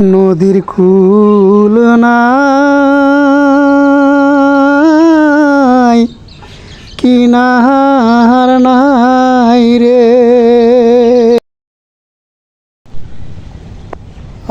নদীর কুল নাই কিনার নাই রে।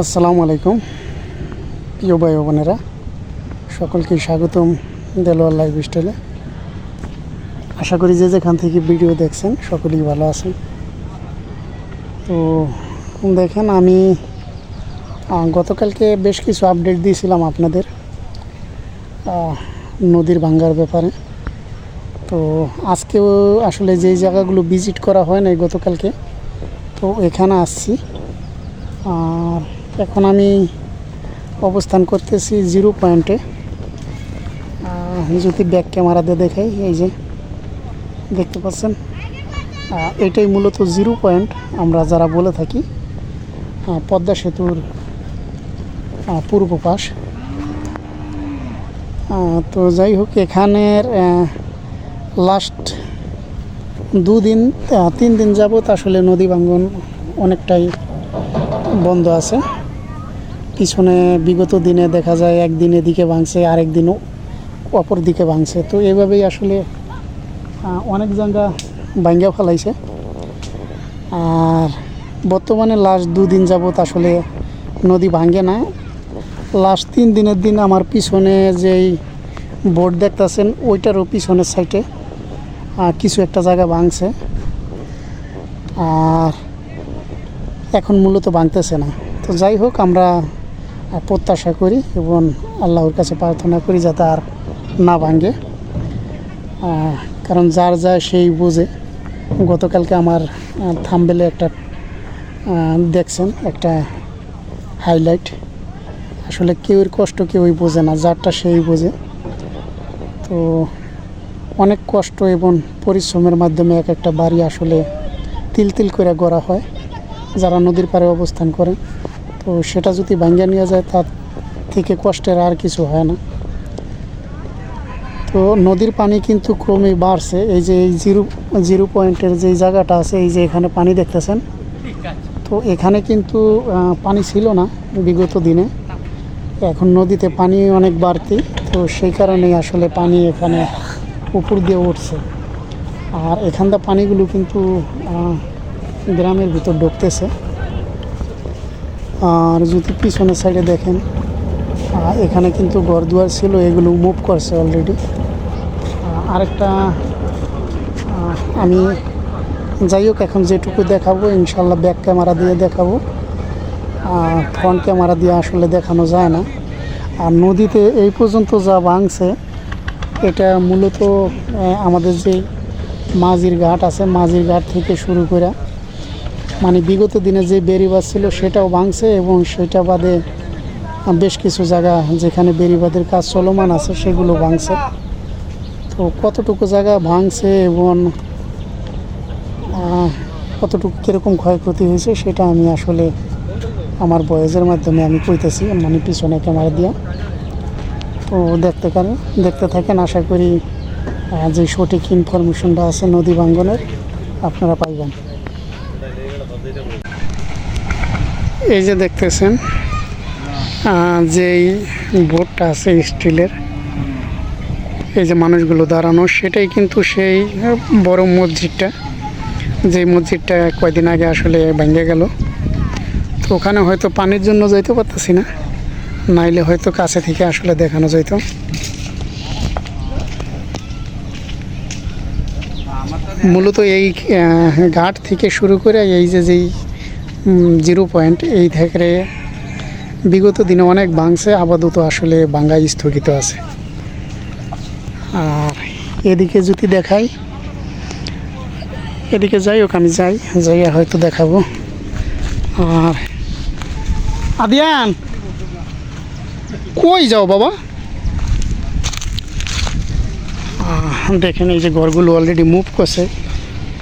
আসসালামু আলাইকুম, প্রিয় ভাই বোনেরা। সকলকে স্বাগতম দেলোয়ার লাইফ স্টাইলে। আশা করি যে যেখান থেকে ভিডিও দেখছেন, সকলেই ভালো আছেন। তো, দেখেন আমি গতকালকে বেশ কিছু আপডেট দিয়েছিলাম আপনাদের নদীর ভাঙ্গার ব্যাপারে। তো আজকেও আসলে যেই জায়গাগুলো ভিজিট করা হয় নাই গতকালকে, তো এখানে আসছি। আর এখন আমি অবস্থান করতেছি জিরো পয়েন্টে যদি ব্যাক ক্যামেরাতে দেখাই, এই যে দেখতে পাচ্ছেন? এটাই মূলত জিরো পয়েন্ট আমরা যারা বলে থাকি পদ্মা সেতুর পূর্ব পাশ। তো যাই হোক, এখানের লাস্ট দুদিন তিন দিন যাবত আসলে নদী ভাঙ্গন অনেকটাই বন্ধ আছে। পিছনে বিগত দিনে দেখা যায় একদিন এদিকে ভাঙছে, আরেক দিনও অপর দিকে ভাঙছে। তো এভাবেই আসলে অনেক জায়গা ভাঙ্গা ফেলাইছে। আর বর্তমানে লাস্ট দুদিন যাবত আসলে নদী ভাঙ্গে না। লাস্ট তিন দিনের দিন আমার পিছনে যেই বোর্ড দেখতেছেন, ওইটারও পিছনের সাইডে কিছু একটা জায়গা ভাঙছে। আর এখন মূলত ভাঙতেছে না। তো যাই হোক, আমরা প্রত্যাশা করি এবং আল্লাহর কাছে প্রার্থনা করি যাতে আর না ভাঙে। কারণ যার যায় সেই বোঝে। গতকালকে আমার থামবেলে একটা দেখছেন, একটা হাইলাইট আসলে কেউর কষ্ট কেউই বোঝে না, যারটা সেই বোঝে। তো অনেক কষ্ট এবং পরিশ্রমের মাধ্যমে এক একটা বাড়ি আসলে তিল তিল করে গড়া হয়, যারা নদীর পাড়ে অবস্থান করে। তো সেটা যদি ভাঙ্গা নিয়ে যায়, তার থেকে কষ্টের আর কিছু হয় না। তো নদীর পানি কিন্তু ক্রমেই বাড়ছে। এই যে এই জিরো জিরো পয়েন্টের যেই জায়গাটা আছে, এই যে এখানে পানি দেখতেছেন, তো এখানে কিন্তু পানি ছিল না বিগত দিনে। এখন নদীতে পানি অনেক বাড়তি, তো সেই কারণেই আসলে পানি এখানে উপর দিয়ে উঠছে। আর এখানকার পানিগুলো কিন্তু গ্রামের ভিতর ঢুকতেছে। আর যদি পিছনের সাইডে দেখেন এখানে কিন্তু ঘর দুয়ার ছিল, এগুলো মুভ করছে অলরেডি আরেকটা আমি যাই হোক, এখন যেটুকু দেখাবো, ইনশাল্লাহ ব্যাক ক্যামেরা দিয়ে দেখাবো। ফ্রন্ট ক্যামেরা দিয়ে আসলে দেখানো যায় না। আর নদীতে এই পর্যন্ত যা ভাঙছে, এটা মূলত আমাদের যে মাঝির ঘাট আছে, মাঝির ঘাট থেকে শুরু করে মানে বিগত দিনে যে বেরিবাদ ছিল সেটাও ভাঙছে এবং সেটা বাদে বেশ কিছু জায়গা যেখানে বেরিবাদের কাজ চলমান আছে, সেগুলো ভাঙছে। তো কতটুকু জায়গা ভাঙছে এবং কতটুকু, কীরকম ক্ষয়ক্ষতি হয়েছে, সেটা আমি আসলে আমার বয়েজের মাধ্যমে আমি কইতেছি মানে পিছনে ক্যামেরা দিয়া। তো দেখতে পারেন দেখতে থাকেন, আশা করি যে সঠিক ইনফরমেশনটা আছে নদী ভাঙ্গনের, আপনারা পাইবেন। এই যে দেখতেছেন যেই বোর্ডটা আছে স্টিলের, এই যে মানুষগুলো দাঁড়ানো, সেটাই কিন্তু সেই বড় মসজিদটা। যে মসজিদটা কয়দিন আগে আসলে ভেঙে গেল। ওখানে হয়তো পানির জন্য যাইতে পারতেছি না। নাইলে হয়তো কাছে থেকে আসলে দেখানো যাইতো। মূলত এই ঘাট থেকে শুরু করে এই যে যেই জিরো পয়েন্ট, এই থেকে বিগত দিনে অনেক ভাঙছে আপাতত আসলে ভাঙ্গাই স্থগিত আছে। আর এদিকে যদি দেখাই, এদিকে যাই হোক, আমি যাই, যাইয়া হয়তো দেখাবো। আর আদিয়ান, কই যাও বাবা? দেখেন এই যে ঘরগুলো অলরেডি মুভ করছে,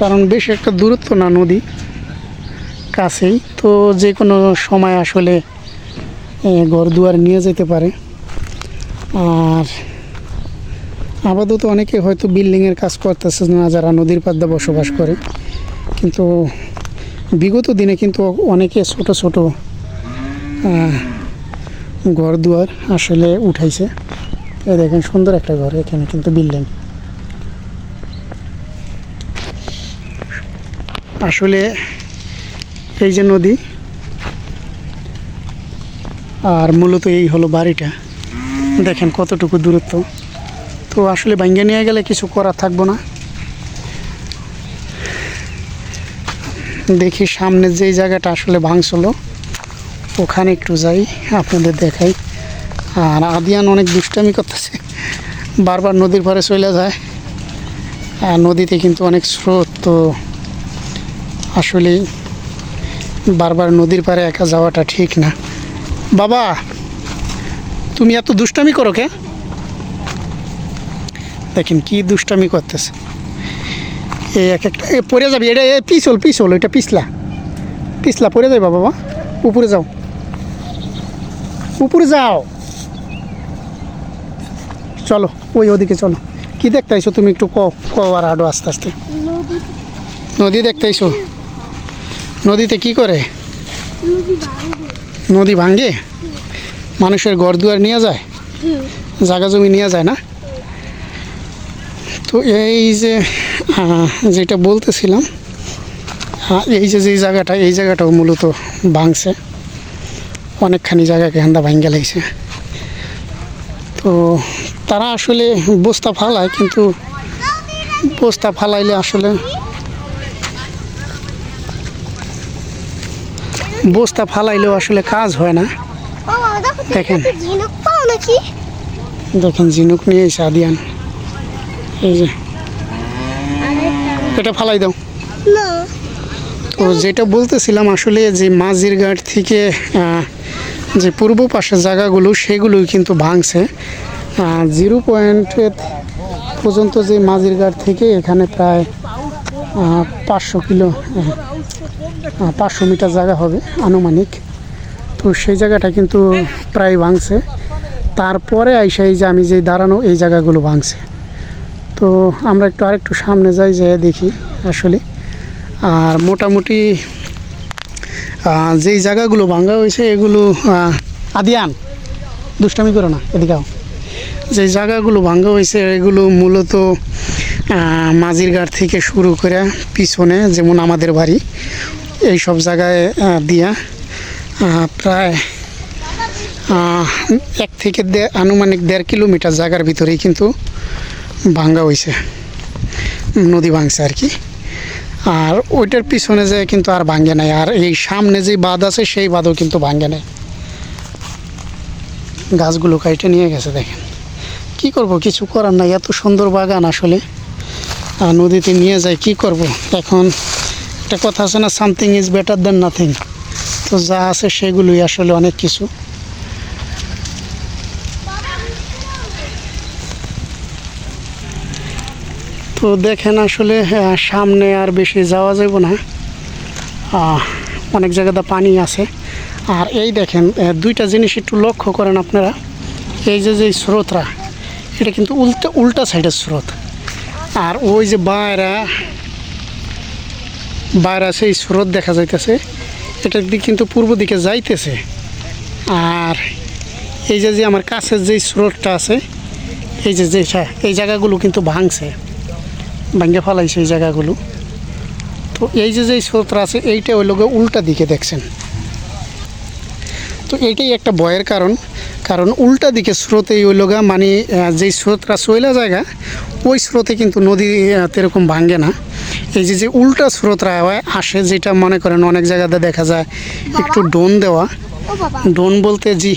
কারণ বেশ একটা দূরত্ব না নদী, কাছেই। তো যে কোনো সময় আসলে ঘর দুয়ার নিয়ে যেতে পারে। আর আপাতত অনেকে হয়তো বিল্ডিংয়ের কাজ করতেছে না, যারা নদীর পাদ্দা বসবাস করে। কিন্তু বিগত দিনে কিন্তু অনেকে ছোট ছোট ঘর দুয়ার আসলে উঠাইছে। এই দেখেন সুন্দর একটা ঘর, এখানে কিন্তু বিল্ডিং। আসলে এই যে নদী, আর মূলত এই হলো বাড়িটা। দেখেন কতটুকু দূরত্ব। তো আসলে ভাঙ্গে নিয়ে গেলে কিছু করার থাকব না। দেখি সামনে যেই জায়গাটা আসলে ভাঙছিল ওখানে একটু যাই, আপনাদের দেখাই। আর আদিয়ান অনেক দুষ্টামি করতেছে। বারবার নদীর পাড়ে চলে যায়। আর নদীতে কিন্তু অনেক স্রোত, তো আসলেই বারবার নদীর পাড়ে একা যাওয়াটা ঠিক না। বাবা, তুমি এত দুষ্টামি করো কে? দেখেন কি দুষ্টামি করতেছে। এই এক একটা এ পড়ে যাবি, এটা এ পিছল পিছল, এটা পিছলা। পিছলা, পড়ে যাবে বাবা। উপরে যাও। উপরে যাও। চলো, ওই ওদিকে চলো। কি দেখতে আইছো তুমি একটু ক ক আর আডো আস্তে আস্তে। নদী দেখতে আইছো নদীতে কি করে? নদী ভাঙ্গে মানুষের ঘর দুয়ার নিয়ে যায়? জায়গা জমি নিয়ে যায় না? তো এই যে যেটা বলতেছিলাম এই যে যেই জায়গাটা, এই জায়গাটাও মূলত ভাঙছে। অনেকখানি জায়গাকে হান্দা ভাঙ্গে লাগছে তো তারা আসলে বস্তা ফালায় কিন্তু বস্তা ফালাইলে আসলে বস্তা ফালাইলেও আসলে কাজ হয় না। দেখেন। দেখেন ঝিনুক নিয়ে এসে আদিয়ান। এই যে। এটা ফালাই দাও। তো যেটা বলতেছিলাম আসলে যে মাঝির ঘাট থেকে যে পূর্ব পাশের জায়গাগুলো, সেগুলোই কিন্তু ভাঙছে। জিরো পয়েন্টের পর্যন্ত যে মাঝির ঘাট থেকে এখানে প্রায় পাঁচশো কিলো পাঁচশো মিটার জায়গা হবে আনুমানিক। তো সেই জায়গাটা কিন্তু প্রায় ভাঙছে। তারপরে আইসা এই যে আমি যে দাঁড়ানো, এই জায়গাগুলো ভাঙছে। তো আমরা একটু আরেকটু সামনে যাই যে দেখি আসলে। আর মোটামুটি যেই জায়গাগুলো ভাঙ্গা হয়েছে এগুলো আদিয়ান দুষ্টামি করো না এদিকে আও। যে জায়গাগুলো ভাঙ্গা হয়েছে এগুলো মূলত আহ, মাঝির ঘাট থেকে শুরু করে পিছনে যেমন আমাদের বাড়ি এই সব জায়গায় দিয়া প্রায় এক থেকে আনুমানিক দেড় কিলোমিটার জায়গার ভিতরেই কিন্তু ভাঙ্গা হয়েছে নদী ভাঙছে আর কি আর ওইটার পিছনে যে কিন্তু আর ভাঙ্গে নাই, আর এই সামনে যে বাঁধ আছে সেই বাঁধও কিন্তু ভাঙ্গে নাই। গাছগুলো কাইটে নিয়ে গেছে দেখেন। কি করব, কিছু করার নাই, এত সুন্দর বাগান আসলে। আর নদীতে নিয়ে যায় কি করব? এখন একটা কথা আছে না something is better than nothing তো যা আছে সেগুলোই আসলে অনেক কিছু। তো দেখেন আসলে সামনে আর বেশি যাওয়া যাব না। অনেক জায়গাতে পানি আছে। আর এই দেখেন দুইটা জিনিস একটু লক্ষ্য করেন আপনারা। এই যে যে স্রোতরা, এটা কিন্তু উল্টা উল্টা সাইডের স্রোত। আর ওই যে বাইরা, বাইরে সেই স্রোত দেখা যাইতেছে এটার দিক কিন্তু পূর্ব দিকে যাইতেছে। আর এই যে যে আমার কাছের যে স্রোতটা আছে, এই যে যেটা এই জায়গাগুলো কিন্তু ভাঙছে। ভাঙ্গে ফেলাইছে এই জায়গাগুলো। তো এই যে যে স্রোতরা আছে, এইটা ওই লোকে উল্টা দিকে দেখছেন। তো এইটাই একটা ভয়ের কারণ। কারণ উল্টা দিকে স্রোতে ওই লোগা মানে যেই স্রোতরা চইলা জায়গা, ওই স্রোতে কিন্তু নদী এরকম ভাঙ্গে না। এই যে যে উল্টা স্রোতরা আসে, যেটা মনে করেন অনেক জায়গাতে দেখা যায়, একটু ডোন দেওয়া। ডোন বলতে জি।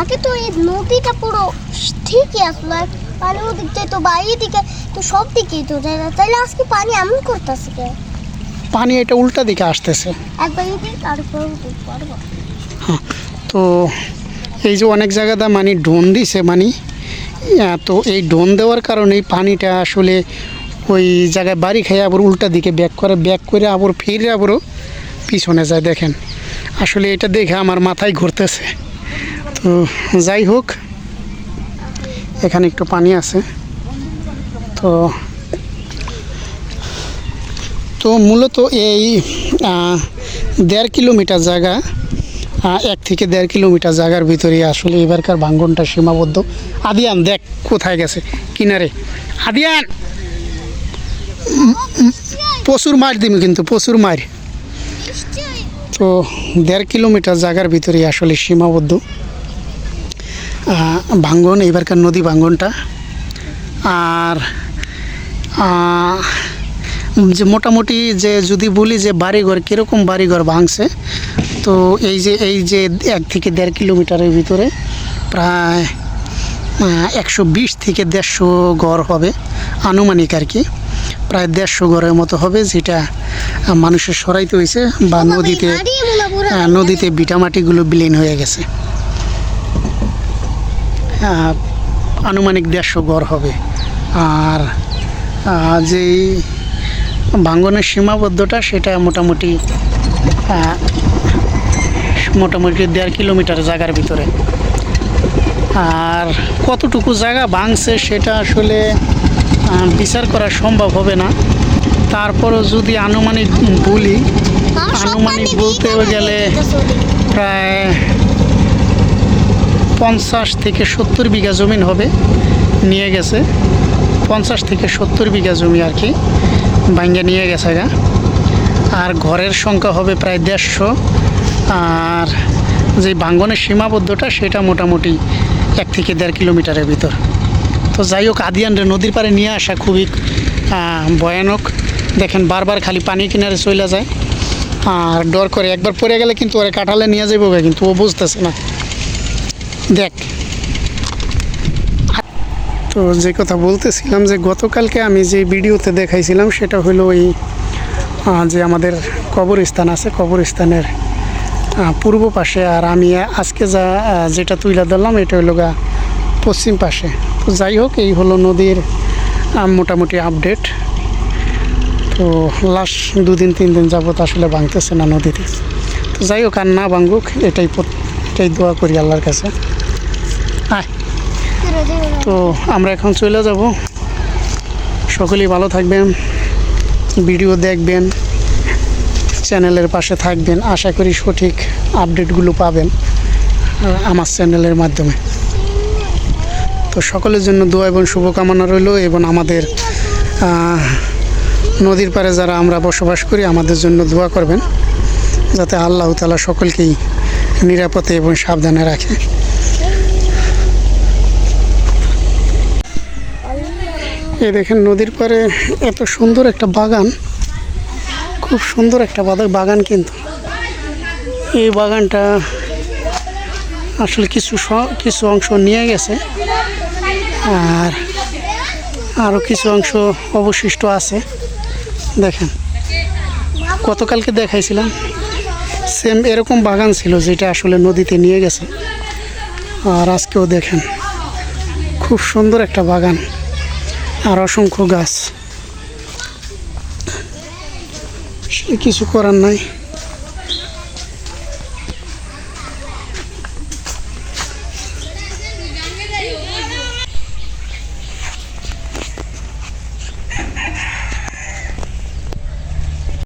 আগে তো এই নদীটা পুরো ঠিকই আসলো পানি ওদিক তো বাইরে দিকে তো সব দিকেই তো যায় না। তাহলে আজকে পানি এমন করতেছে কে? পানি এটা উল্টা দিকে আসতেছে। একবার এদিক আর একবার তো এই যে অনেক জায়গাতে মানে ডোন দিছে মানে তো এই ডোন দেওয়ার কারণে পানিটা আসলে ওই জায়গায় বাড়ি খেয়ে আবার উল্টা দিকে ব্যাক করে ব্যাক করে আবার ফিরে আবারও পিছনে যায় দেখেন। আসলে এটা দেখে আমার মাথায় ঘুরতেছে। তো যাই হোক এখানে একটু পানি আছে। তো তো মূলত এই দেড় কিলোমিটার জায়গা এক থেকে দেড় কিলোমিটার জায়গার ভিতরে আসলে এবারকার ভাঙ্গনটা সীমাবদ্ধ। আদিয়ান, দেখ কোথায় গেছে কিনারে। আদিয়ান! প্রচুর মার দিবি কিন্তু, প্রচুর মার তো দেড় কিলোমিটার জায়গার ভিতরে আসলে সীমাবদ্ধ। ভাঙ্গন এবারকার নদী ভাঙ্গনটা। আর যে মোটামুটি যে যদি বলি যে বাড়িঘর কীরকম বাড়িঘর ভাঙছে তো এই যে এই যে এক থেকে দেড় কিলোমিটারের ভিতরে প্রায় একশো বিশ থেকে দেড়শো ঘর হবে আনুমানিক আর কি। প্রায় দেড়শো ঘরের মতো হবে যেটা মানুষের সরাইতে হয়েছে বা নদীতে নদীতে বিটামাটিগুলো বিলীন হয়ে গেছে। আনুমানিক দেড়শো গড় হবে। আর যেই ভাঙ্গনের সীমাবদ্ধটা সেটা মোটামুটি মোটামুটি দেড় কিলোমিটার জায়গার ভিতরে। আর কতটুকু জায়গা ভাঙছে সেটা আসলে বিচার করা সম্ভব হবে না। তারপরও যদি আনুমানিক বলি আনুমানিক বলতে গেলে প্রায় পঞ্চাশ থেকে সত্তর বিঘা জমিন হবে, নিয়ে গেছে। পঞ্চাশ থেকে সত্তর বিঘা জমি আর কি ভাঙ্গে নিয়ে গেছে গা। আর ঘরের সংখ্যা হবে প্রায় দেড়শো। আর যে ভাঙ্গনের সীমাবদ্ধটা সেটা মোটামুটি এক থেকে দেড় কিলোমিটারের ভিতর। তো যাই হোক, আদিয়ানরে নদীর পাড়ে নিয়ে আসা খুবই ভয়ানক। দেখেন বারবার খালি পানি কিনারে চলে যায়। আর ডর করে একবার পড়ে গেলে কিন্তু ওরে কাটালে নিয়ে যাব কিন্তু ও বুঝতেছে না। দেখ। তো যে কথা বলতেছিলাম যে গতকালকে আমি যে ভিডিওতে দেখাইছিলাম সেটা হলো ওই যে আমাদের কবরস্থান আছে, কবরস্থানের পূর্ব পাশে। আর আমি আজকে যা যেটা তুলে ধরলাম, এটা হলো গা পশ্চিম পাশে। তো যাই হোক, এই হলো নদীর মোটামুটি আপডেট। তো লাস্ট দুদিন, তিন দিন যাবত আসলে ভাঙতেছে না নদীতে। তো যাই হোক, আর না ভাঙুক, এটাই এটাই দোয়া করি আল্লাহর কাছে। তো আমরা এখন চলে যাব। সকলেই ভালো থাকবেন, ভিডিও দেখবেন, চ্যানেলের পাশে থাকবেন। আশা করি সঠিক আপডেটগুলো পাবেন আমার চ্যানেলের মাধ্যমে। তো সকলের জন্য দোয়া এবং শুভকামনা রইল এবং আমাদের নদীর পাড়ে যারা আমরা বসবাস করি, আমাদের জন্য দোয়া করবেন, যাতে আল্লাহ তালা সকলকেই নিরাপদে এবং সাবধানে রাখে। এই দেখেন নদীর পাড়ে এত সুন্দর একটা বাগান। খুব সুন্দর একটা বাগান কিন্তু। এই বাগানটা আসলে কিছু কিছু অংশ নিয়ে গেছে। আর আরও কিছু অংশ অবশিষ্ট আছে। দেখেন, গতকালকে দেখাইছিলাম। সেম এরকম বাগান ছিল যেটা আসলে নদীতে নিয়ে গেছে। আর আজকেও দেখেন, খুব সুন্দর একটা বাগান। আর অসংখ্য গাছ। কিছু করার নাই।